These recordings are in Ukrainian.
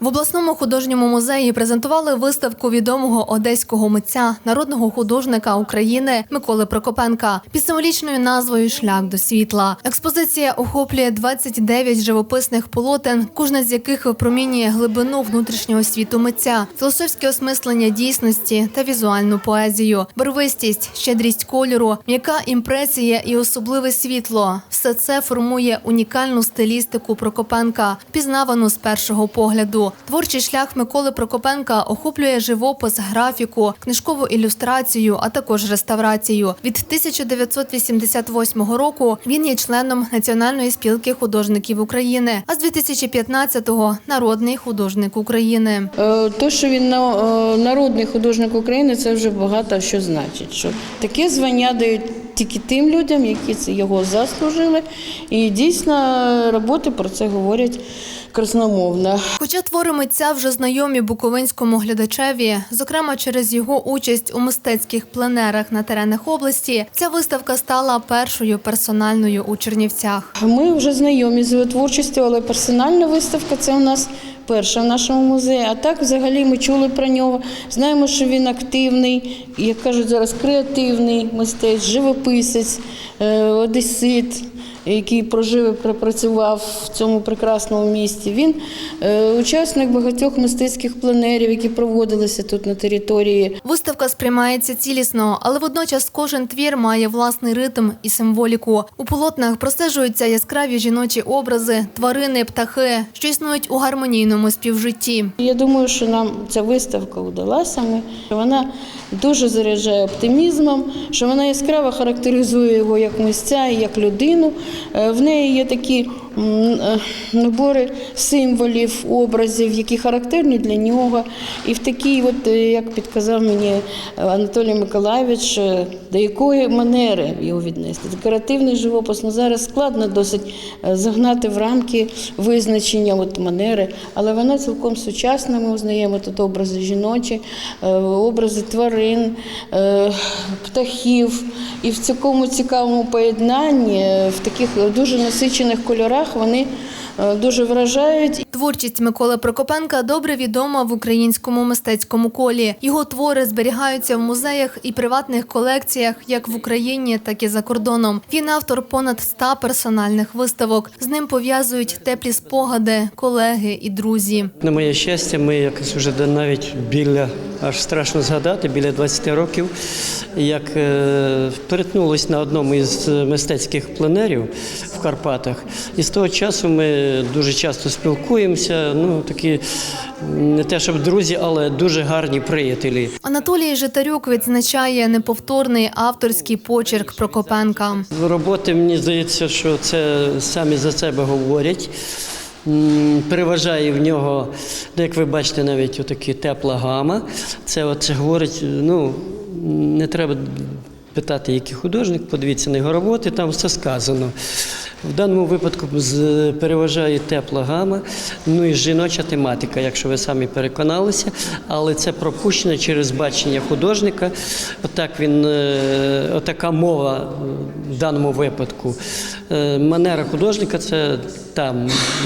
В обласному художньому музеї презентували виставку відомого одеського митця, народного художника України Миколи Прокопенка під символічною назвою Шлях до світла. Експозиція охоплює 29 живописних полотен, кожна з яких випромінює глибину внутрішнього світу митця, філософське осмислення дійсності та візуальну поезію, барвистість, щедрість кольору, м'яка імпресія і особливе світло. Все це формує унікальну стилістику Прокопенка, пізнавану з першого погляду. Творчий шлях Миколи Прокопенка охоплює живопис, графіку, книжкову ілюстрацію, а також реставрацію. Від 1988 року він є членом Національної спілки художників України, а з 2015-го – народний художник України. Е, То, що він е, народний художник України, це вже багато що значить. Що таке звання дають тільки тим людям, які його заслужили. І дійсно роботи про це говорять красномовно. Хоча твори митця вже знайомі буковинському глядачеві, зокрема через його участь у мистецьких пленерах на теренах області, ця виставка стала першою персональною у Чернівцях. Ми вже знайомі з його творчістю, але персональна виставка це у нас перша в нашому музеї. А так, взагалі, ми чули про нього. Знаємо, що він активний, як кажуть зараз, креативний мистець, живописець, е, одесит. Який прожив і пропрацював в цьому прекрасному місті. Він е, учасник багатьох мистецьких пленерів, які проводилися тут на території Виставка сприймається цілісно, але водночас кожен твір має власний ритм і символіку. У полотнах простежуються яскраві жіночі образи, тварини, птахи, що існують у гармонійному співжитті. Я думаю, що нам ця виставка вдалася. Ми вона дуже заряджає оптимізмом, що вона яскраво характеризує його як мисця і як людину. Е, В неї є такі набори символів, образів, які характерні для нього. І в такій, от е, як підказав мені е, Анатолій Миколаївич, е, до якої манери його віднести. Декоративний живопис ну, зараз складно досить е, загнати в рамки визначення от манери, але вона цілком сучасна. Ми узнаємо тут образи жіночі, е, образи тварин, е, птахів. І в цілком цікавому поєднанні, е, в таких дуже насичених кольорах вони е, дуже вражають. Творчість Миколи Прокопенка добре відома в українському мистецькому колі. Його твори зберігаються в музеях і приватних колекціях як в Україні, так і за кордоном. Він автор понад ста персональних виставок. З ним пов'язують теплі спогади, колеги і друзі. На моє щастя, ми якось вже навіть біля, аж страшно згадати, біля 20 років, як е, перетнулись на одному із мистецьких пленерів в Карпатах. І з того часу ми дуже часто спілкуємося. Ну, такі не те, щоб друзі, але дуже гарні приятелі. Анатолій Житарюк відзначає неповторний авторський почерк Прокопенка. Роботи, мені здається, що це самі за себе говорять. Переважає в нього, ну, як ви бачите, навіть отакі тепла гама. Це, от, це говорить, ну, не треба питати, який художник, подивіться на його роботи, там все сказано. В даному випадку переважає тепла гама, ну і жіноча тематика, якщо ви самі переконалися, але це пропущено через бачення художника. Отак він, е, отака мова в даному випадку. Е, Манера художника це та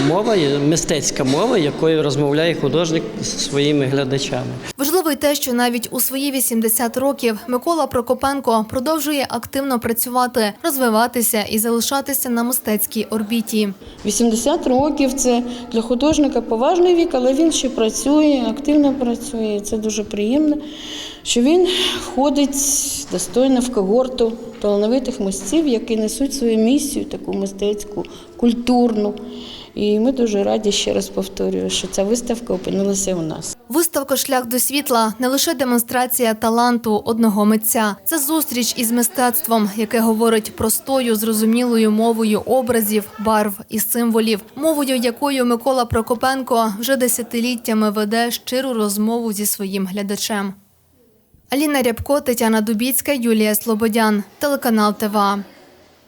мова, мистецька мова, якою розмовляє художник зі своїми глядачами. Важливо й те, що навіть у свої 80 років Микола Прокопенко продовжує активно працювати, розвиватися і залишатися на мистецькій орбіті. 80 років це для художника поважний вік, але він ще працює, активно працює. Це дуже приємно, що він входить достойно в когорту талановитих митців, які несуть свою місію, таку мистецьку, культурну. І ми дуже раді, ще раз повторюю, що ця виставка опинилася у нас. Виставка Шлях до світла не лише демонстрація таланту одного митця, це зустріч із мистецтвом, яке говорить простою, зрозумілою мовою образів, барв і символів, мовою, якою Микола Прокопенко вже десятиліттями веде щиру розмову зі своїм глядачем. Аліна Рябко, Тетяна Дубіцька, Юлія Слободян, телеканал ТВА.